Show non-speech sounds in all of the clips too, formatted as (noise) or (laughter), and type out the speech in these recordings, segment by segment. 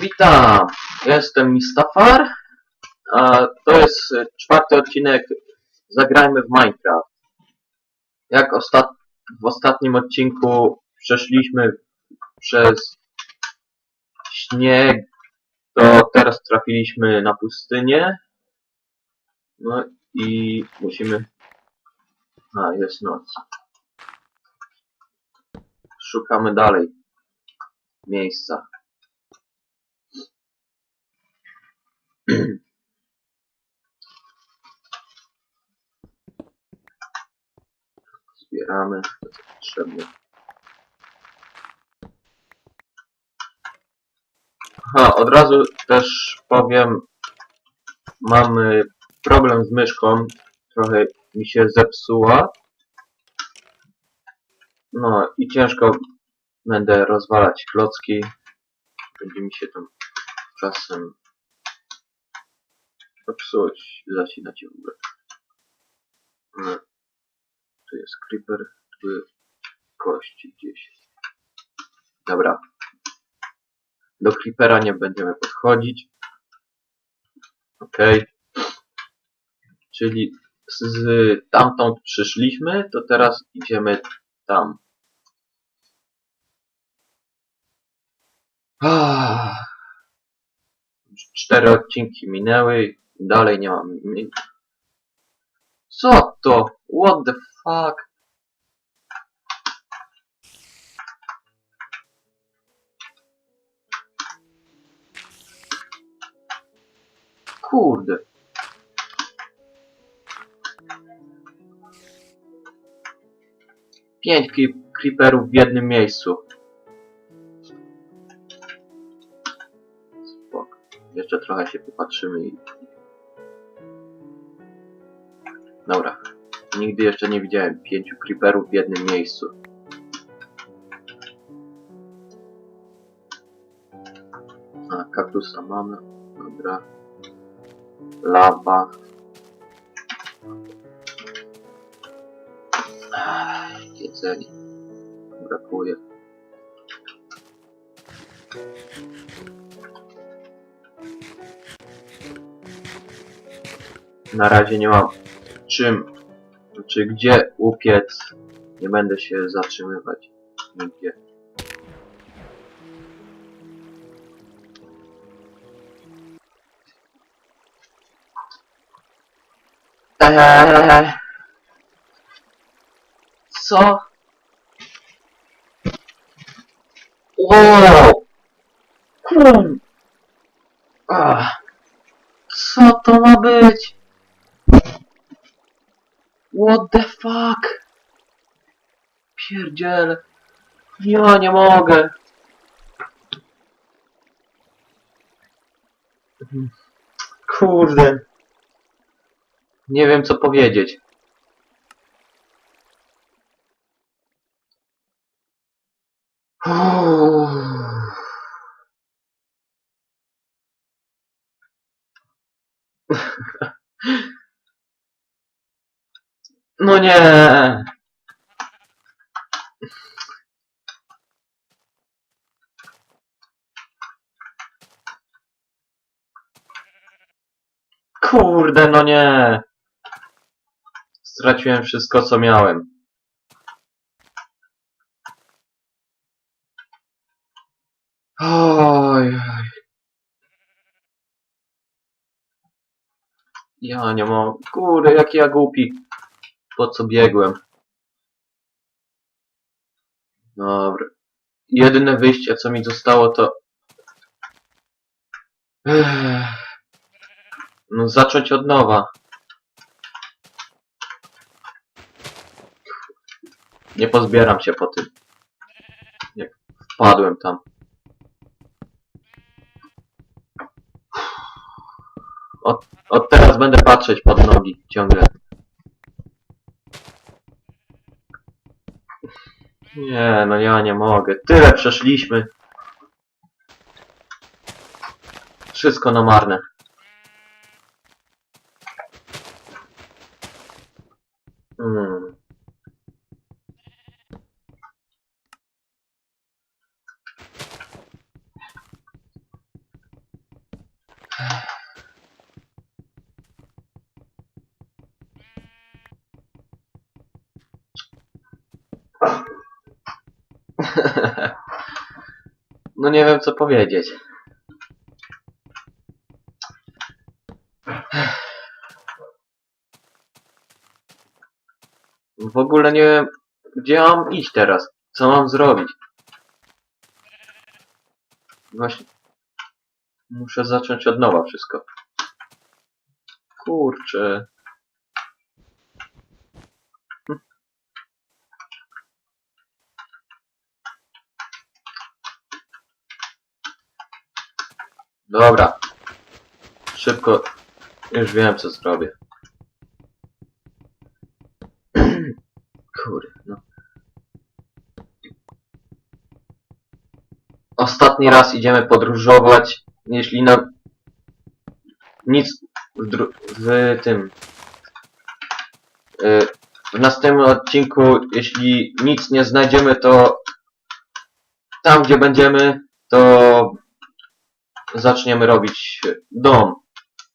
Witam, jestem Mistafar, a to jest czwarty odcinek Zagrajmy w Minecraft. Jak ostat w ostatnim odcinku przeszliśmy przez śnieg, to teraz trafiliśmy na pustynię. No i musimy... A, jest noc. Szukamy dalej miejsca. Zbieramy to co potrzebne. Aha, od razu też powiem, mamy problem z myszką. Trochę mi się zepsuła. No i ciężko będę rozwalać klocki. Będzie mi się tam czasem popsuć, zasinać w ogóle. No. Jest creeper, jest kości gdzieś. Dobra. Do creepera nie będziemy podchodzić. Ok. Czyli z, tamtąd przyszliśmy, to teraz idziemy tam. Ah. Cztery odcinki minęły, dalej nie mam. Co to? What the fuck? Kurde. Pięć creep- creeperów w jednym miejscu. Spoko. Jeszcze trochę się popatrzymy i... Nigdy jeszcze nie widziałem pięciu creeperów w jednym miejscu. A, kaktusa mamy. Dobra. Lawa. Ach, Jedzenie. Brakuje. Na razie nie mam czym, czy gdzie upiec. Nie będę się zatrzymywać nigdzie. Eee. Co? Wow! Kum! Ach. Co to ma być? What the fuck? Pierdziele. Ja nie mogę. Kurde. Nie wiem co powiedzieć. Uff. (laughs) No nie. Kurde, no nie. Straciłem wszystko, co miałem. Oj, oj. Ja nie mogę. Kurde, jaki ja głupi. Po co biegłem? Dobra. Jedyne wyjście, co mi zostało, to... No, zacząć od nowa. Nie pozbieram się po tym. Jak wpadłem tam. Od, od teraz będę patrzeć pod nogi ciągle. Nie, no ja nie mogę. Tyle przeszliśmy. Wszystko na marne. Hmm. (laughs) No nie wiem co powiedzieć. W ogóle nie wiem, gdzie mam iść teraz. Co mam zrobić? Właśnie. Muszę zacząć od nowa wszystko. Kurczę. Dobra. Szybko. Już wiem co zrobię. (clears throat) Kurde, no. Ostatni raz idziemy podróżować, jeśli nam nic w, w tym y, w następnym odcinku, jeśli nic nie znajdziemy, to tam gdzie będziemy, to zaczniemy robić dom.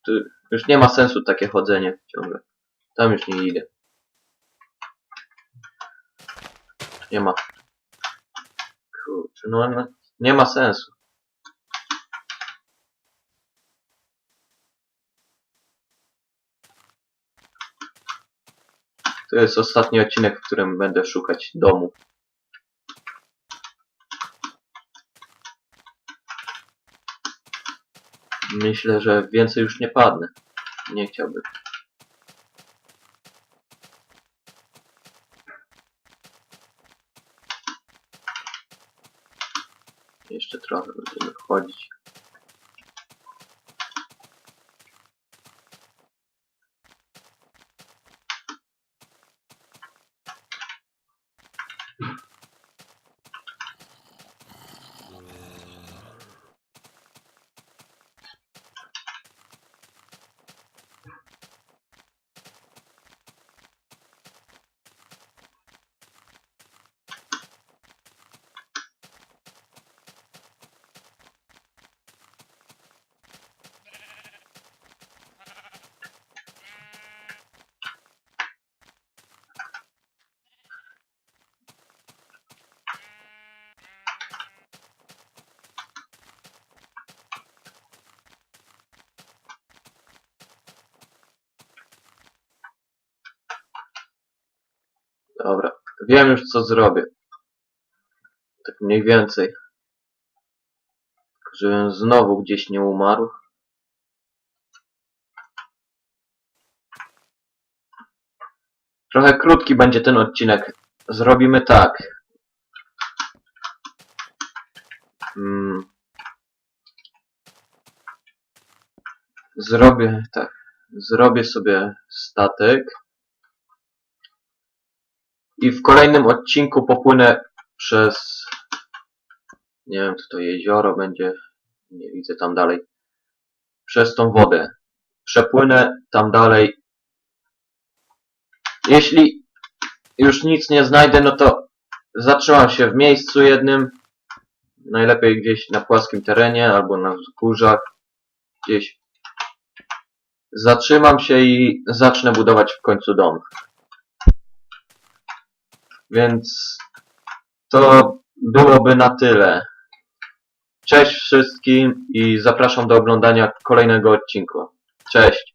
Tu już nie ma sensu takie chodzenie ciągle. Tam już nie idę. Nie ma. Kurczę, no, no nie ma sensu. To jest ostatni odcinek, w którym będę szukać domu. Myślę, że więcej już nie padnę. Nie chciałbym. Jeszcze trochę będziemy wchodzić. Dobra, wiem już co zrobię. Tak mniej więcej. Żebym znowu gdzieś nie umarł. Trochę krótki będzie ten odcinek. Zrobimy tak. Mm. Zrobię tak. Zrobię sobie statek. I w kolejnym odcinku popłynę przez. Nie wiem, co to jezioro będzie. Nie widzę tam dalej. Przez tą wodę. Przepłynę tam dalej. Jeśli już nic nie znajdę, no to zatrzymam się w miejscu jednym. Najlepiej gdzieś na płaskim terenie albo na wzgórzach. Gdzieś. Zatrzymam się i zacznę budować w końcu dom. Więc to byłoby na tyle. Cześć wszystkim i zapraszam do oglądania kolejnego odcinku. Cześć.